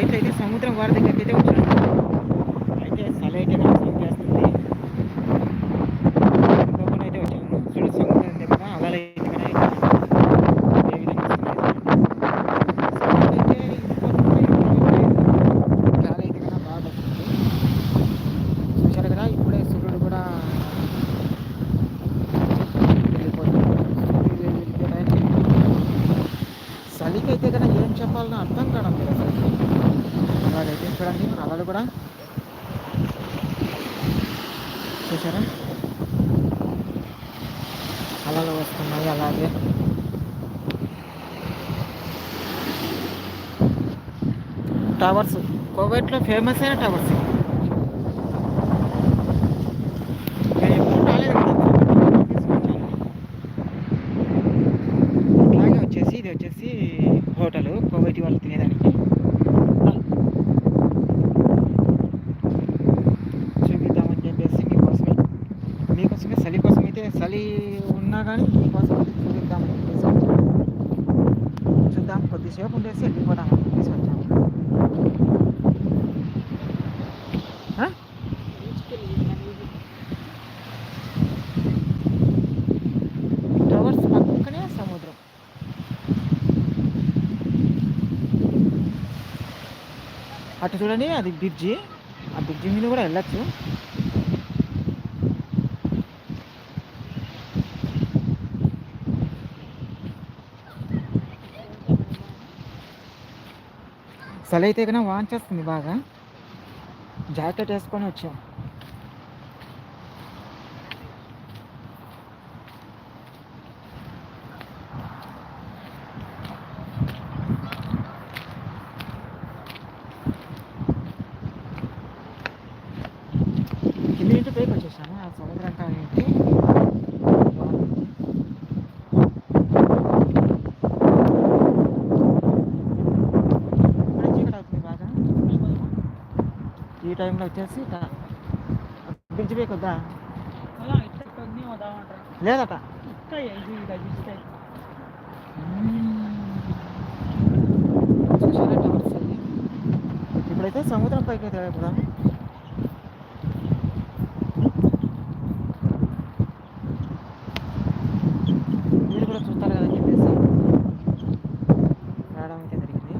Kuwait అయితే సముద్రం వారి దగ్గరికి అయితే వచ్చాను అయితే చలి అయితే నాకు సంకేస్తుంది ఇంకొకటి అయితే వచ్చాను చూడు సముద్రం దగ్గర అలలు బాగా చూశారు కదా ఇప్పుడే సూర్యుడు కూడా చలికి అయితే ఏం చెప్పాలనో అర్థం కావడం లేదు అసలు అలాగైతే చూడండి అలలు కూడా. చూసారా? అలలు వస్తున్నాయి అలాగే. టవర్స్ కోవైట్లో ఫేమస్ అయిన టవర్స్ నేను ఎప్పుడు రాలేదు కదా అలాగే వచ్చేసి ఇది వచ్చేసి హోటల్ కోవైటి వాళ్ళు తినేదానికి చూపిద్దామని చెప్పేసి మీకోసమే మీకోసమే చలి కోసం అయితే చలి ఉన్నా కానీ మీకోసం చూద్దాం చెప్పేసి చూద్దాం కొద్దిసేపు ఉండేసి వెళ్ళిపోదాం అని చెప్పేసి వచ్చాము టవర్స్ పక్కనే సముద్రం. అటు చూడండి అది బ్రిడ్జి. ఆ బ్రిడ్జి మీద కూడా వెళ్ళచ్చు. చలి అయితే కన్నా వాన్ చేస్తుంది బాగా. జాకెట్ వేసుకొని వచ్చాం. కింద ఇంటి పైకి వచ్చేసాము ఆ సముద్రం కానింటి ఈ టైంలో వచ్చేసి ఇట్లా బ్రిడ్జ్ పైకి వద్దా లేదట? ఇప్పుడైతే సముద్రం పైకి అయితే వెళ్దాం మీరు కూడా చూస్తారు కదా అని చెప్పేసి రావడం అయితే జరిగింది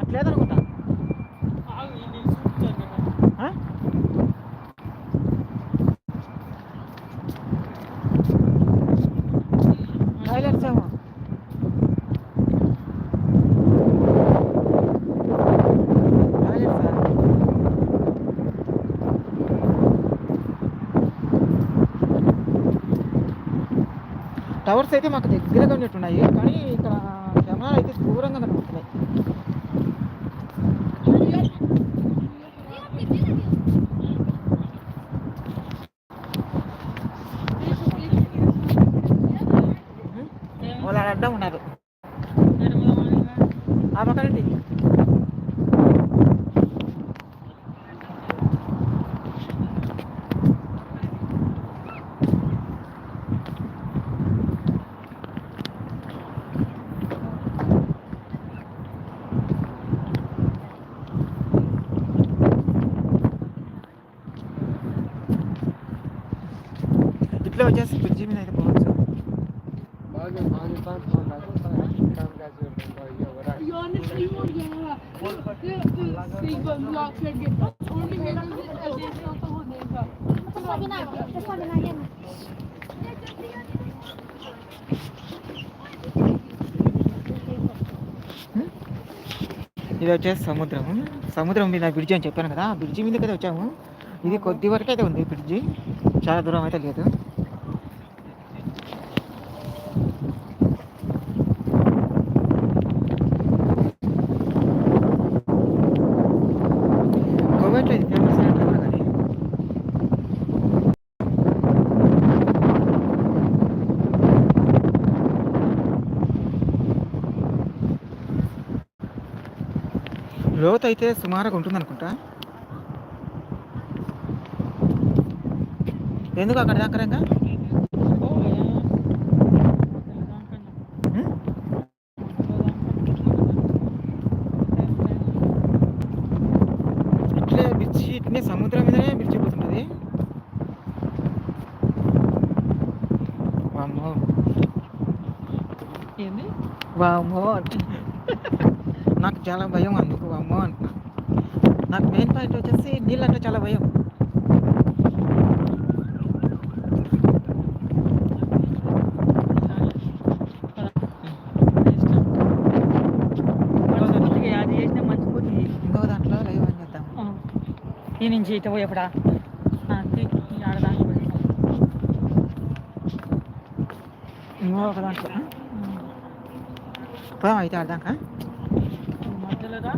అట్లేదనుకుంటా ఆ? టాయిలెట్స్ ఏమో టాయిలెట్సా టవర్స్ అయితే మాకు దగ్గరగా ఉన్నట్టున్నాయి కానీ ఇక్కడ కెమెరాలు అయితే దూరంగా కనబడుతున్నాయి. వాళ్ళు అడ్డం ఉన్నారు. ఆ పక్కనండి ఇట్లా వచ్చేసి బ్రిడ్జి మీద అయితే పోవచ్చు ఇది వచ్చేసి సముద్రం సముద్రం మీద బ్రిడ్జి అని చెప్పాను కదా బ్రిడ్జి మీదకి అయితే వచ్చాము ఇది కొద్ది వరకు అయితే ఉంది బ్రిడ్జి చాలా దూరం అయితే లేదు లోతు అయితే సుమారుగా ఉంటుందనుకుంటా. ఎందుకు అక్కడ ఇంకా ఇట్లే బిచ్చి ఇట్లే సముద్రం మీదనే బిచ్చిపోతున్నది వామ్మో. ఏంది? వామ్మో. అంటే నాకు చాలా భయం అందుకు వామ్మో అంటున్నా. నాకు మెయిన్ పాయింట్ వచ్చేసి నీళ్ళంటే చాలా భయం. ఇంకో దాంట్లో లైవ్ అని చేద్దాం ఈ నుంచి ఇటు పోయేప్పుడా? ఇంకో ఒక దాంట్లో. అయితే ఆడదాకా? ছেলেরা?